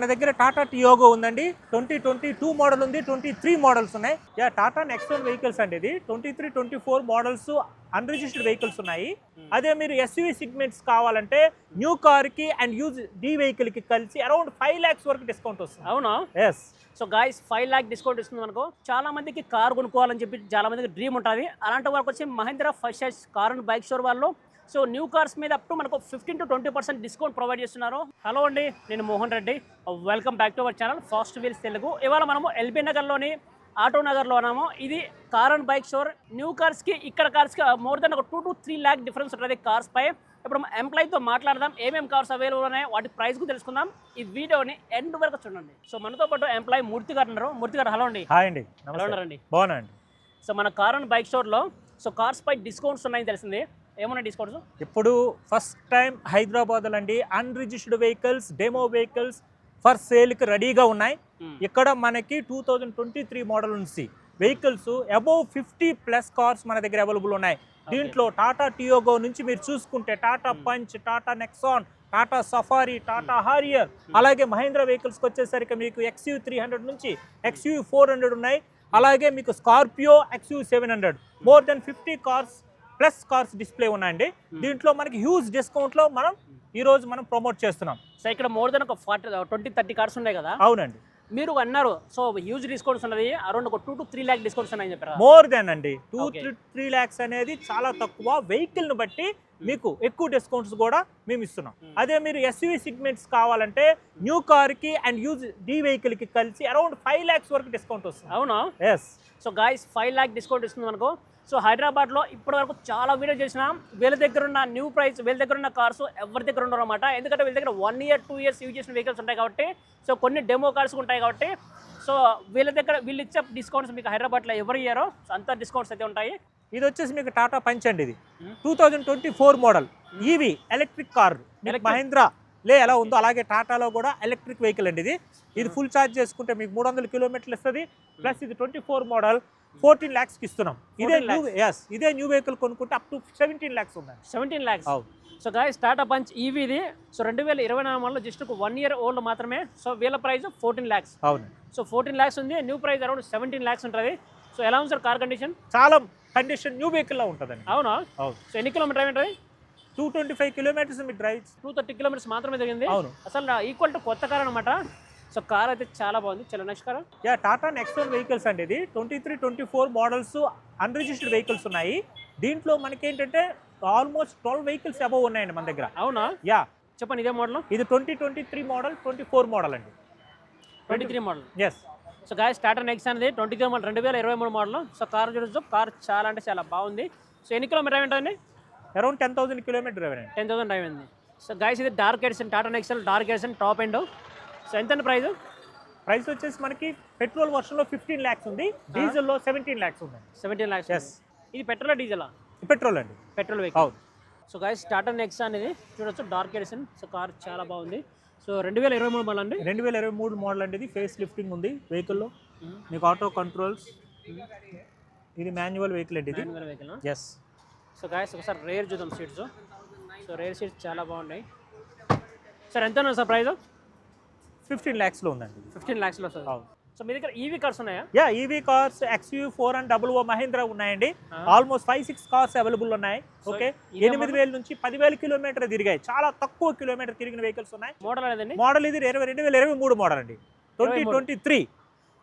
మన దగ్గర టాటా టియోగో ఉందండి. ట్వంటీ ట్వంటీ టూ మోడల్ ఉంది ట్వంటీ త్రీ మోడల్స్ ఉన్నాయి. Yeah Tata next one vehicles అండి ఇది. Twenty three twenty four models unregistered vehicles ఉన్నాయి. అదే మీరు ఎస్యూవీ సిగ్మెంట్స్ కావాలంటే న్యూ కార్కి అండ్ యూజ్ డి వెహికల్కి కలిసి అరౌండ్ ఫైవ్ లాక్స్ వరకు డిస్కౌంట్ వస్తుంది. అవునా? Yes so guys five lakh discount ఇస్తుంది మనకు చాలా మందికి కార్ కొనుక్కోవాలని చెప్పి చాలా మందికి డ్రీమ్ ఉంటుంది. అలాంటి వాళ్ళకి వచ్చి Mahendra first car and bike store వాళ్ళు సో న్యూ కార్స్ మీద అప్ టు మనకు fifteen to twenty percent discount provide చేస్తున్నారు. హలో అండి నేను Mohan Reddy. Welcome back to our channel fast wheels Telugu. ఇవాళ మనము ఎల్బీ నగర్లోని ఆటో నగర్లో ఉన్నాము. ఇది car and bike store new కార్స్కి ఇక్కడ కార్స్కి మోర్ దెన్ ఒక two to three lakh difference ఉంటుంది కార్స్ పై. ఇప్పుడు ఎంప్లాయీతో మాట్లాడదాం ఏమేమి కార్స్ అవైలబుల్ ఉన్నాయి వాటి ప్రైస్కు తెలుసుకుందాం. ఈ వీడియోని ఎండ్ వరకు చూడండి. సో మనతో పాటు ఎంప్లాయీ మూర్తి గారు ఉన్నారు. మూర్తి గారు హలో అండి. హాయ్ అండి హలో ఉన్నారండి బాగున్నాండి సో మన కార్ అండ్ బైక్ స్టోర్లో సో కార్స్ పై డిస్కౌంట్స్ ఉన్నాయని తెలిసింది. ఏమున్నాయి డిస్కౌంట్స్ ఇప్పుడు ఫస్ట్ టైం హైదరాబాద్ అండి unregistered vehicles demo vehicles for సేల్కి రెడీగా ఉన్నాయి. ఇక్కడ మనకి two thousand twenty three model నుంచి vehicles above fifty plus cars మన దగ్గర అవైలబుల్ ఉన్నాయి. దీంట్లో టాటా టియోగో నుంచి మీరు చూసుకుంటే Tata Hmm. Punch Tata Nexon Tata Safari Tata Harrier అలాగే మహేంద్ర వెహికల్స్కి వచ్చేసరికి మీకు ఎక్స్యూ త్రీ హండ్రెడ్ నుంచి ఎక్స్యూ ఫోర్ హండ్రెడ్ ఉన్నాయి. అలాగే మీకు Scorpio XU seven hundred more than fifty cars plus cars display ఉన్నాయండి. దీంట్లో మనకి హ్యూజ్ డిస్కౌంట్లో మనం ఈ రోజు మనం ప్రమోట్ చేస్తున్నాం. సో ఇక్కడ మోర్ దెన్ ఒక ఫార్టీ ట్వంటీ థర్టీ కార్స్ ఉన్నాయి కదా? అవునండి. మీరు అన్నారు సో హ్యూజ్ డిస్కౌంట్స్ ఉన్నది అరౌండ్ ఒక two to three lakh discounts ఉన్నాయని చెప్పారు? మోర్ దెన్ అండి. టూ. త్రీ త్రీ ల్యాక్స్ అనేది చాలా తక్కువ. వెహికల్ని బట్టి మీకు ఎక్కువ డిస్కౌంట్స్ కూడా మేము ఇస్తున్నాం. Hmm. అదే మీరు ఎస్యూవీ సిగ్మెంట్స్ కావాలంటే న్యూ కార్కి అండ్ యూజ్ డి వెహికల్కి కలిసి అరౌండ్ ఫైవ్ ల్యాక్స్ వరకు డిస్కౌంట్ వస్తుంది. అవునా? Yes so guys five lakh discount ఇస్తుంది మనకు. సో హైదరాబాద్లో ఇప్పటి వరకు చాలా వీడియో చేసిన వీళ్ళ దగ్గర ఉన్న న్యూ ప్రైస్ వీళ్ళ దగ్గర ఉన్న కార్స్ ఎవరి దగ్గర ఉండరు అనమాట ఎందుకంటే వీళ్ళ దగ్గర one year two years use చేసిన వెహికల్స్ ఉంటాయి కాబట్టి సో కొన్ని డెమో కార్స్ ఉంటాయి కాబట్టి సో వీళ్ళ దగ్గర వీళ్ళు ఇచ్చే డిస్కౌంట్స్ మీకు హైదరాబాద్లో ఎవరు ఇయ్యారో సో అంత డిస్కౌంట్స్ అయితే ఉంటాయి. ఇది వచ్చేసి మీకు టాటా పంచ్ అండి ఇది. Two thousand twenty four model. EV electric car. Mahendra లే ఎలా ఉందో అలాగే టాటాలో కూడా ఎలక్ట్రిక్ వెహికల్ అండి ఇది. ఇది ఫుల్ ఛార్జ్ చేసుకుంటే మీకు మూడు వందల కిలోమీటర్లు ఇస్తుంది. ప్లస్ ఇది ట్వంటీ ఫోర్ మోడల్ ఫోర్టీన్ ల్యాక్స్కి ఇస్తున్నాం. ఇదే 14 న్యూ ఎస్ ఇదే న్యూ వెహికల్ కొనుక్కుంటే అప్ టు సెవెంటీన్ ల్యాక్స్ ఉందండి. సెవెంటీన్ ల్యాక్స్? అవును. సో గాయస్ టాటా పంచ్ ఈవీది సో రెండు వేల ఇరవై నాలుగు వల్ల జస్ట్ ఒక వన్ ఇయర్ ఓల్డ్ మాత్రమే. సో వీళ్ళ ప్రైస్ ఫోర్టీన్ ల్యాక్స్ అవును. సో ఫోర్టీన్ ల్యాక్స్ ఉంది new price around seventeen lakhs ఉంటుంది. సో ఎలా ఉంది సార్ కార్ కండిషన్ చాలా కండిషన్ న్యూ వెహికల్లో ఉంటుందండి. అవునా? అవును. సో ఎన్ని కిలోమీటర్ ఉంటుంది టూ ట్వంటీ ఫైవ్ కిలోమీటర్స్ మీ డ్రైవ్ టూ థర్టీ కిలోమీటర్స్ మాత్రమే జరిగింది. అవును. అసలు ఈక్వల్ టు కొత్త కార్ అనమాట సో కార్ అయితే చాలా బాగుంది. చలో next car yeah Tata next vehicles అండి ఇది. Twenty three twenty four models unregistered vehicles ఉన్నాయి. దీంట్లో మనకి ఏంటంటే ఆల్మోస్ట్ ట్వెల్వ్ వెహికల్స్ అబౌవ్ ఉన్నాయండి మన దగ్గర. అవునా? యా. చెప్పండి ఇదే మోడల్ ఇది twenty twenty three model twenty four model అండి. Twenty three model yes so guys Tata Nexon అనేది ట్వంటీ మోడల్ రెండు వేల ఇరవై మూడు మోడల్ సో కార్ చూడొచ్చు. కార్ చాలా అంటే చాలా బాగుంది. సో ఎన్ని కిలోమీటర్ ఉంటుంది? అరౌండ్ టెన్ థౌసండ్ కిలోమీటర్ అండి. టెన్ థౌసండ్ అయింది సో గాయస్ ఇది dark edition Tata Nexon dark edition top end so ఎంత ప్రైస్ ప్రైస్ వచ్చేసి మనకి పెట్రోల్ వర్షన్లో ఫిఫ్టీన్ ల్యాక్స్ ఉంది. డీజిల్లో సెవెంటీన్ ల్యాక్స్ ఉందండి సెవెంటీన్ ల్యాక్స్ Yes. ఇది పెట్రోల్ డీజిలా పెట్రోల్ అండి. Petrol vehicle so guys Tata Nexon అనేది చూడొచ్చు డార్క్ ఎడిషన్ సో కార్ చాలా బాగుంది. సో రెండు వేల ఇరవై మూడు మళ్ళీ అండి? రెండు వేల ఇరవై మూడు మోడల్ అండి ఇది. ఫేస్ లిఫ్టింగ్ ఉంది వెహికల్లో మీకు ఆటో కంట్రోల్స్ ఇది మాన్యువల్ వెహికల్ అండి ఇది. వెహికల్ ఎస్ సో గాయస్ ఒకసారి రేర్ చూద్దాం సీట్స్ సో రేర్ సీట్స్ చాలా బాగున్నాయి. సార్ ఎంత సార్ ప్రైస్ ఫిఫ్టీన్ ల్యాక్స్లో ఉందండి. ఫిఫ్టీన్ ల్యాక్స్లో అవును. సో మీ దగ్గర ఈవీ కార్స్ ఉన్నాయా? Yeah EV cars XU four and double O Mahindra ఉన్నాయండి. Almost five six cars available ఉన్నాయి. ఓకే ఎనిమిది వేల నుంచి పదివేల కిలోమీటర్ తిరిగాయి. చాలా తక్కువ కిలోమీటర్ తిరిగిన వెహికల్స్ ఉన్నాయి. మోడల్ అనేదండి మోడల్ ఇది ఇరవై రెండు వేల ఇరవై మూడు మోడల్ అండి. Twenty 23. Twenty three.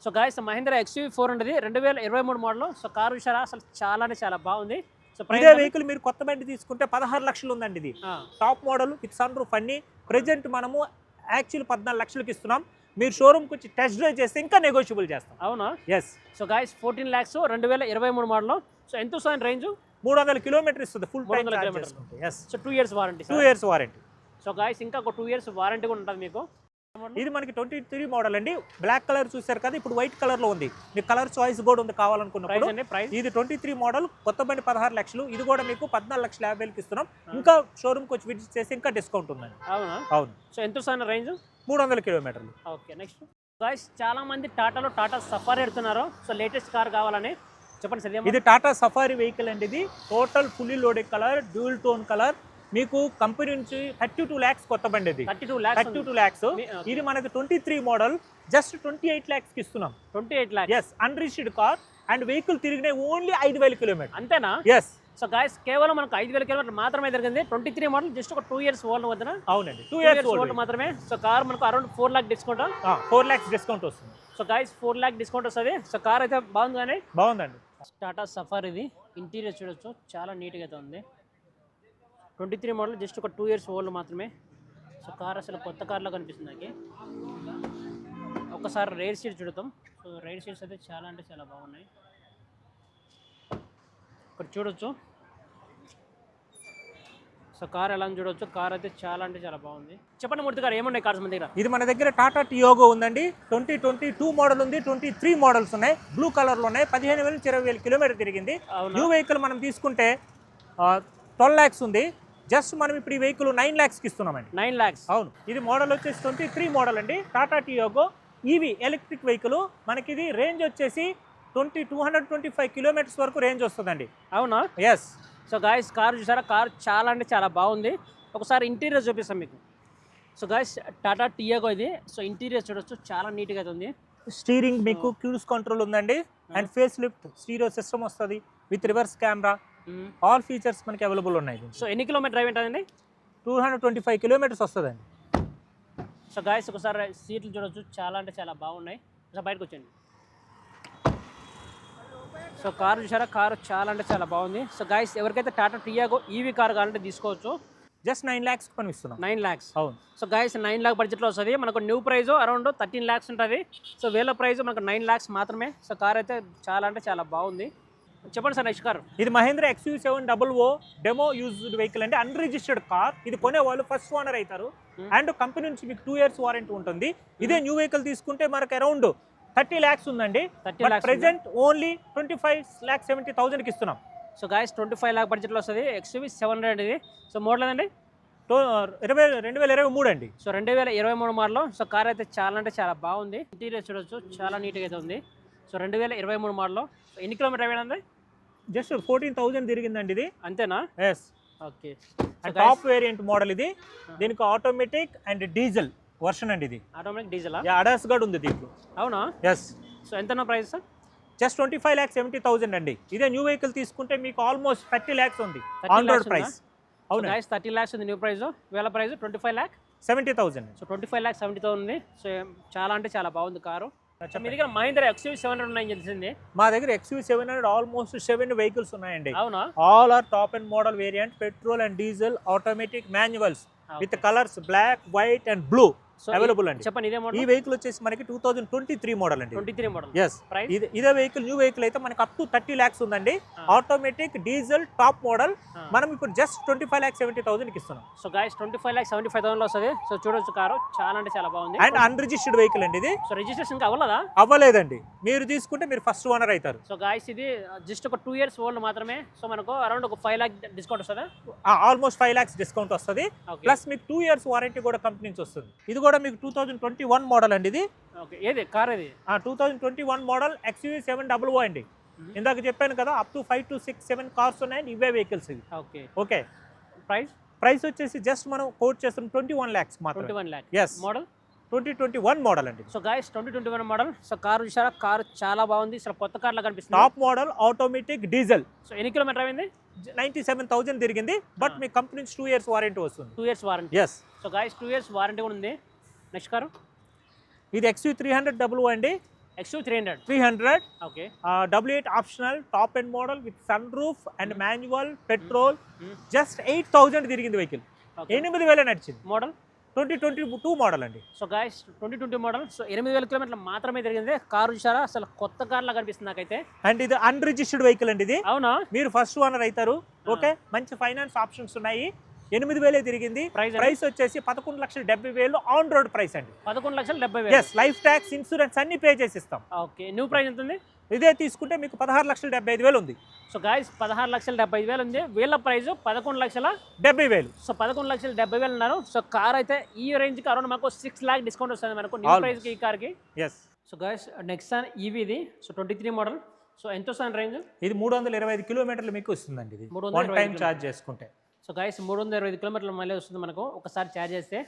So guys Mahindra XUV four ఉంటుంది రెండు వేల ఇరవై మూడు మోడల్. సో కార్ విషయాలు అసలు చాలా అంటే చాలా బాగుంది. సో ఇదే వెహికల్ మీరు కొత్త బండి తీసుకుంటే పదహారు లక్షలు ఉందండి ఇది. Top model with sun roof అన్ని ప్రెజెంట్ మనము యాక్చువల్ పద్నాలుగు లక్షలకి ఇస్తున్నాం. మీరు షోరూమ్కి వచ్చి టెస్ట్ డ్రైవ్ చేస్తే ఇంకా నెగోషియబుల్ చేస్తాం. అవునా? Yes so guys fourteen lakhs రెండు వేల ఇరవై మూడు మోడల్ సో ఎంత వస్తుంది రేంజ్ మూడు వందల కిలోమీటర్ ఇస్తుంది full time 300 kilometer. Yes so two years warranty two years warranty so guys ఇంకా ఒక టూ ఇయర్స్ వారంటీ కూడా ఉంటుంది మీకు. ఇది మనకి ట్వంటీ త్రీ మోడల్ అండి. బ్లాక్ కలర్ చూసారు కదా ఇప్పుడు వైట్ కలర్లో ఉంది. మీకు కలర్ చాయిస్ కూడా ఉంది కావాలనుకున్నప్పుడు. ఇది ట్వంటీ త్రీ మోడల్ కొత్త బండి పదహారు లక్షలు. ఇది కూడా మీకు పద్నాలుగు లక్షల యాభై వేలకి ఇస్తున్నాం. ఇంకా షోరూమ్కి వచ్చి విజిట్ చేస్తే ఇంకా డిస్కౌంట్ ఉందండి. అవునా? అవును. సో ఎంత రేంజ్? మూడు వందల కిలోమీటర్లు. Okay next. గాయస్ చాలా మంది టాటాలో టాటా సఫారీ ఎడుతున్నారు సో లేటెస్ట్ కార్ కావాలని చెప్పండి సార్ ఇది టాటా సఫారీ వెహికల్ అండి ఇది. Total fully loaded colour dual tone colour. మీకు కంపెనీ నుంచి థర్టీ టూ ల్యాక్స్ కొత్త బండి ఇది. Thirty two lakhs thirty two lakhs. ఇది మనకి twenty three model just twenty eight ల్యాక్స్కి ఇస్తున్నాం. Twenty eight lakhs yes unregistered car and vehicle తిరిగిన ఓన్లీ ఐదు వేల కిలోమీటర్ అంతేనా? ఎస్ సో గాయస్ కేవలం మనకు ఐదు వేల కిలోమీటర్లు మాత్రమే జరిగింది. ట్వంటీ త్రీ మోడల్ జస్ట్ ఒక టూ ఇయర్స్ ఓల్డ్ వద్ద అవునండి. టూ ఇయర్స్ ఓల్డ్ మాత్రమే. సో కార్ మనకు around four lakh discount four lakhs discount వస్తుంది. So guys four lakh discount వస్తుంది. సో కార్ అయితే బాగుంది కానీ? బాగుందండి. టాటా సఫార్ ఇది. ఇంటీరియర్ చూడొచ్చు. చాలా నీట్గా అయితే ఉంది. ట్వంటీ త్రీ మోడల్ జస్ట్ ఒక టూ ఇయర్స్ ఓల్డ్ మాత్రమే. సో కార్ అసలు కొత్త కార్లో కనిపిస్తుంది నాకు. ఒకసారి రైడ్ సీట్ చూడతాం సో రైడ్ సీట్స్ అయితే చాలా అంటే చాలా బాగున్నాయి. ఇక్కడ చూడొచ్చు. సో కార్ ఎలా చూడొచ్చు. కార్ అయితే చాలా అంటే చాలా బాగుంది. చెప్పండి మూర్తి గారు ఏమున్నాయి కార్స్ మన దగ్గర? ఇది మన దగ్గర టాటా టియోగో ఉందండి. ట్వంటీ ట్వంటీ టూ మోడల్ ఉంది ట్వంటీ త్రీ మోడల్స్ ఉన్నాయి. బ్లూ కలర్లో ఉన్నాయి. పదిహేను వేల ఇరవై వేల కిలోమీటర్ తిరిగింది. న్యూ వెహికల్ మనం తీసుకుంటే ట్వెల్వ్ ల్యాక్స్ ఉంది. జస్ట్ మనం ఇప్పుడు ఈ వెహికల్ నైన్ ల్యాక్స్కి ఇస్తున్నామండి. నైన్ ల్యాక్స్ అవును. ఇది మోడల్ వచ్చేసి ట్వంటీ త్రీ మోడల్ అండి. Tata Tiago EV electric vehicle. మనకి ఇది రేంజ్ వచ్చేసి twenty two hundred twenty five kilometres వరకు రేంజ్ వస్తుందండి. అవునా? ఎస్ సో గాయస్ కార్ చూసారా? కార్ చాలా అంటే చాలా బాగుంది. ఒకసారి ఇంటీరియర్ చూపిస్తాం మీకు. సో గాయస్ టాటా టియాగో ఇది. సో ఇంటీరియర్ చూడొచ్చు. చాలా నీట్గా అయితే ఉంది. స్టీరింగ్ మీకు క్యూస్ కంట్రోల్ ఉందండి. And face lift stereo system వస్తుంది. With reverse camera. All features మనకి అవైలబుల్ ఉన్నాయి సో ఎన్ని కిలోమీటర్ డ్రైవ్ ఉంటుందండి? Two hundred twenty five kilometres వస్తుందండి. సో గాయస్ ఒకసారి సీట్లు చూడొచ్చు. చాలా అంటే చాలా బాగున్నాయి. సో బయటకు వచ్చండి సో కారు చూసారా కారు చాలా అంటే చాలా బాగుంది. సో గాయస్ ఎవరికైతే టాటా టియాగో ఈవీ కార్ కావాలంటే తీసుకోవచ్చు. జస్ట్ నైన్ ల్యాక్స్ మనం ఇస్తున్నాం నైన్ ల్యాక్స్ అవును. సో గాయస్ నైన్ ల్యాక్ బడ్జెట్లో వస్తుంది. మనకు new price around thirteen lakhs ఉంటుంది. సో వేల ప్రైస్ మనకు నైన్ ల్యాక్స్ మాత్రమే. సో కార్ అయితే చాలా అంటే చాలా బాగుంది. చెప్పండి సార్ నెక్స్ట్ కార్. ఇది Mahindra XU seven double O demo used vehicle అంటే అన్రిజిస్టర్డ్ కార్ ఇది కొనే వాళ్ళు ఫస్ట్ ఓనర్ అవుతారు Hmm. అండ్ కంపెనీ నుంచి మీకు టూ ఇయర్స్ వారంటీ ఉంటుంది. ఇదే న్యూ వెహికల్ తీసుకుంటే మనకు అరౌండ్ థర్టీ ల్యాక్స్ ఉందండి. Thirty lakhs present only twenty five lakh seventy థౌసండ్కి ఇస్తున్నాం. So guys twenty five lakh బడ్జెట్లో వస్తుంది. ఎక్స్యూవీ సెవెన్ హండ్రెడ్ ఇది. సో మోడల్ ఏదండి? టో ఇరవై రెండు వేల ఇరవై మూడు అండి. సో రెండు వేల ఇరవై మూడు మోడల్ సో కార్ అయితే చాలా అంటే చాలా బాగుంది. ఇంటీరియర్ చూడొచ్చు. చాలా నీట్గా అయితే ఉంది. సో రెండు వేల ఇరవై మూడు మోడల్ సో ఎన్ని కిలోమీటర్ అయిపోయింది జస్ట్ ఫోర్టీన్ థౌసండ్ తిరిగిందండి ఇది. అంతేనా? Yes okay. Top variant model ఇది. దీనికి ఆటోమేటిక్ అండ్ డీజిల్ వర్షన్ అండి ఇది. ఆటోమేటిక్ డీజిలా అడాస్ గడ్ ఉంది దీంట్లో అవునా? ఎస్ సో ఎంత price sir just twenty five lakhs seventy thousand అండి. ఇదే న్యూ వెహికల్ తీసుకుంటే మీకు ఆల్మోస్ట్ థర్టీ ల్యాక్స్ ఉంది. 30 ఆన్ రోడ్ ప్రైస్ అవును గాయస్ థర్టీ ల్యాక్స్ ఉంది న్యూ ప్రైస్ వేల price twenty five lakh seventy thousand so twenty five lakh seventy thousand ఉంది. So చాలా అంటే చాలా బాగుంది కారు. మీ దగ్గర మహీంద్ర ఎక్స్యూవీ సెవెన్ హండ్రెడ్ ఉన్నాయని తెలిసింది మా దగ్గర XU seven hundred almost seven vehicles ఉన్నాయండి. అవునా? All are top and model variant petrol and diesel automatic manuals with colours black white and blue available అండి. చెప్పండి ఇదే ఈ మోడల్ వెహికల్ వచ్చేసి మనకి two thousand twenty three model అండి twenty three model yes ఇది వెహికల్ న్యూ వెహికల్ అయితే మనకి అప్ టు థర్టీ ల్యాక్స్ ఉందండి. Automatic diesel top model. మనం ఇప్పుడు just twenty five lakh seventy థౌసండ్కి ఇస్తున్నాం. So guys twenty five lakh seventy five థౌసండ్లో వస్తుంది. So చూడొచ్చు కారు. చాలా అంటే చాలా బాగుంది. అండ్ అన్రిజిస్టర్డ్ వెహికల్ అండి ఇది. సో రిజిస్ట్రేషన్ అవ్వలేదా? అవ్వలేదండి. మీరు తీసుకుంటే మీరు ఫస్ట్ ఓనర్ అవుతారు. సో గాయస్ ఇది జస్ట్ ఒక టూ ఇయర్స్ ఓల్డ్ మాత్రమే. సో మనకు అరౌండ్ ఒక ఫైవ్ ల్యాక్ డిస్కౌంట్ వస్తుందా? ఆల్మోస్ట్ ఫైవ్ ల్యాక్స్ డిస్కౌంట్ వస్తుంది. ప్లస్ మీకు టూ ఇయర్స్ వారంటీ కూడా కంపెనీ నుంచి వస్తుంది. ఇది కూడా మీకు two thousand twenty one model అండి ఇది. ఓకే ఏది? కార్ ఇది two thousand twenty one model XUV seven double O అండి. ఇందాక చెప్పాను కదా up to five to six seven cars ఉన్నాయండి ఇవే వెహికల్స్ ఇవి. ఓకే. ఓకే. ప్రైస్ ప్రైస్ వచ్చేసి జస్ట్ మనం కోట్ చేస్తున్నాం ట్వంటీ వన్ ల్యాక్స్ ట్వంటీ మాత్రం one lakh yes model twenty twenty one model అండి. So guys twenty twenty one model so car చూసారా? Car చాలా బాగుంది. అసలు కొత్త కార్లా కనిపిస్తుంది. Top model automatic diesel so ఎన్ని కిలోమీటర్ అయింది? నైంటీ సెవెన్ థౌసండ్ తిరిగింది బట్. మీ కంపెనీ నుంచి టూ ఇయర్స్ వారంటీ వస్తుంది. Two years warranty yes so guys two years warranty కూడా ఉంది. నెక్స్ట్ కారు ఇది XU three hundred double O అండి. XU three hundred three hundred okay. W eight optional top and model with sun roof and manual petrol. Just eight thousand తిరిగింది vehicle ఎనిమిది వేల నడిచింది. Model twenty twenty two model అండి. So guys twenty twenty model so ఎనిమిది వేల కిలోమీటర్లు మాత్రమే తిరిగింది. కారు చూసారా? అసలు కొత్త కార్లా కనిపిస్తుంది నాకైతే. అండ్ ఇది అన్రిజిస్టర్డ్ వెహికల్ అండి ఇది. అవునా? మీరు ఫస్ట్ ఓనర్ అవుతారు. ఓకే మంచి ఫైనాన్స్ ఆప్షన్స్ ఉన్నాయి. ఎనిమిది వేలే తిరిగింది. ప్రైస్ వచ్చేసి పదకొండు లక్షల డెబ్బై వేలు ఆన్ రోడ్ ప్రైస్ అండి. పదకొండు లక్షలు డెబ్బై వేలు. ఎస్ లైఫ్ ట్యాక్స్ ఇన్సూరెన్స్ అన్ని పే చేసి ఇస్తాం ఓకే న్యూ ప్రైస్ ఎంత ఉంది ఇదే తీసుకుంటే మీకు పదహారు లక్షల డెబ్బై ఐదు వేలు ఉంది. సో గాయస్ పదహారు లక్షల డెబ్బై ఐదు వేలు ఉంది. వీళ్ళ ప్రైస్ పదకొండు లక్షల డెబ్బై వేలు. సో పదకొండు లక్షల డెబ్బై వేలు ఉన్నారు. సో కార్ అయితే ఈ రేంజ్కి అరౌండ్ మనకు సిక్స్ ల్యాక్ డిస్కౌంట్ వస్తుంది మనకు న్యూ. ప్రైస్కి ఈ కార్కి yes so guys Nexon EV ఇది. So twenty three model so ఎంత వస్తుంది రేంజ్ ఇది మూడు వందల ఇరవై ఐదు కిలోమీటర్లు మీకు ఇస్తుందండి ఇది. మూడు వందల వన్ టైం ఛార్జ్ చేసుకుంటే. సో గైస్ మూడు వందల ఇరవై ఐదు కిలోమీటర్ల మైలేజ్ వస్తుంది మనకు. ఒకసారి ఛార్జ్ చేస్తే.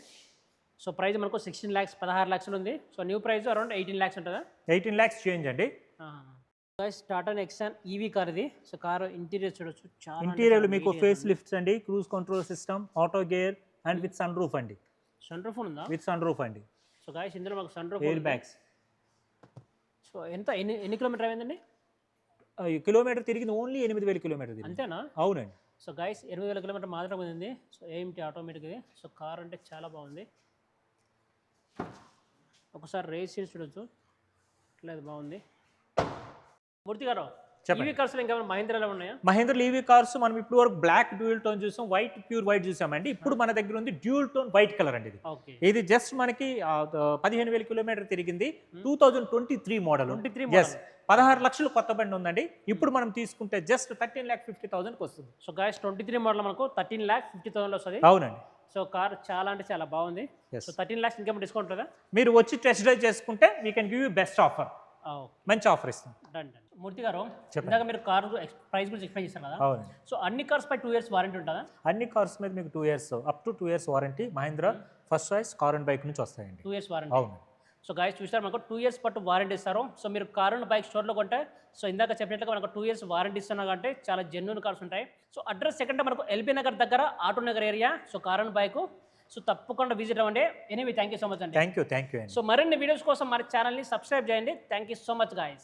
సో ప్రైస్ మనకు సిక్స్టీన్ ల్యాక్స్ పదహారు లక్షలు ఉంది. So new price around eighteen lakhs ఉంటుందా? ఎయిటీన్ ల్యాక్స్ చేంజ్ అండి. Guys Tata Nexon EV car ఇది. సో కార్ ఇంటీరియర్ చూడొచ్చు. చాలా ఇంటీరియర్ మీకు ఫేస్ లిఫ్ట్స్ అండి cruise control system auto gear and with sun roof అండి. సన్ రూఫ్ ఉందా? విత్ సన్ రూఫ్ అండి. సో గాయస్ ఇందులో మాకు sun roof air bags so ఎంత ఎన్ని ఎన్ని కిలోమీటర్ అయిందండి? కిలోమీటర్ తిరిగింది ఓన్లీ ఎనిమిది వేల కిలోమీటర్ అంతేనా? అవునండి. సో గైస్ ఎనిమిది వేల కిలోమీటర్ మాత్రమే ఉంది సో ఏమిటి ఆటోమేటిక్ ఇది. సో కార్ అంటే చాలా బాగుంది. ఒకసారి రేస్ సీన్స్ చూడొచ్చు. లేదు బాగుంది. మూర్తి గారు. ఈవీ కార్స్లో ఇంకేమైనా మహేంద్రాలో ఉన్నాయా? మహేంద్ర లీవీ కార్స్ మనం ఇప్పుడు వరకు బ్లాక్ డ్యూయల్ టోన్ చూసాం వైట్ ప్యూర్ వైట్ చూసామండి ఇప్పుడు మన దగ్గర ఉంది డ్యూయల్ టోన్ వైట్ కలర్ అండి ఇది. ఓకే ఇది జస్ట్ మనకి పదిహేను వేల కిలోమీటర్ తిరిగింది. Two thousand twenty three model twenty three పదహారు లక్షలు కొత్త బండి ఉందండి. ఇప్పుడు మనం తీసుకుంటే జస్ట్ థర్టీన్ ల్యాక్ ఫిఫ్టీ థౌసండ్కి వస్తుంది. So guys twenty three model మనకు థర్టీన్ ల్యాక్ ఫిఫ్టీ థౌసండ్ వస్తుంది. అవునండి. సో కార్ చాలా అంటే చాలా బాగుంది. సో థర్టీన్ ల్యాక్స్ ఇంకేమైనా డిస్కౌంట్ ఉంటుందా? మీరు వచ్చి టెస్ట్ డ్రైవ్ చేసుకుంటే we can give you best offer మంచి ఆఫర్ ఇస్తాం. మూర్తి గారు. ఇందాక మీరు కార్ ప్రైస్ గురించి ఎక్స్ప్లెయిన్ చేశారు కదా? సో అన్ని కార్స్ పై టూ ఇయర్స్ వారంటీ ఉంటుందా? అన్ని కార్స్ మీద మీకు two years up to two years warranty Mahindra first choice car and bike నుంచి వస్తాయండి. టూ ఇయర్స్ వారంటీ అవును సో గాయస్ చూసారు మనకు టూ ఇయర్స్ పట్టు వారంటీ ఇస్తారు. సో మీరు కారు అండ్ బైక్ స్టోర్లో కొంటే సో ఇందాక చెప్పినట్లుగా మనకు టూ ఇయర్స్ వారంటీ ఇస్తున్నా అంటే చాలా జెన్యున్ కార్స్ ఉంటాయి. సో అడ్రస్ సెకండ్ మనకు ఎల్బీ నగర్ దగ్గర Auto Nagar area so car and bike so తప్పకుండా విజిట్ అవ్వండి. Anyway thank you so much అండి. Thank you thank you so మరిన్ని వీడియోస్ కోసం మన ఛానల్ని సబ్స్క్రైబ్ చేయండి. Thank you so much guys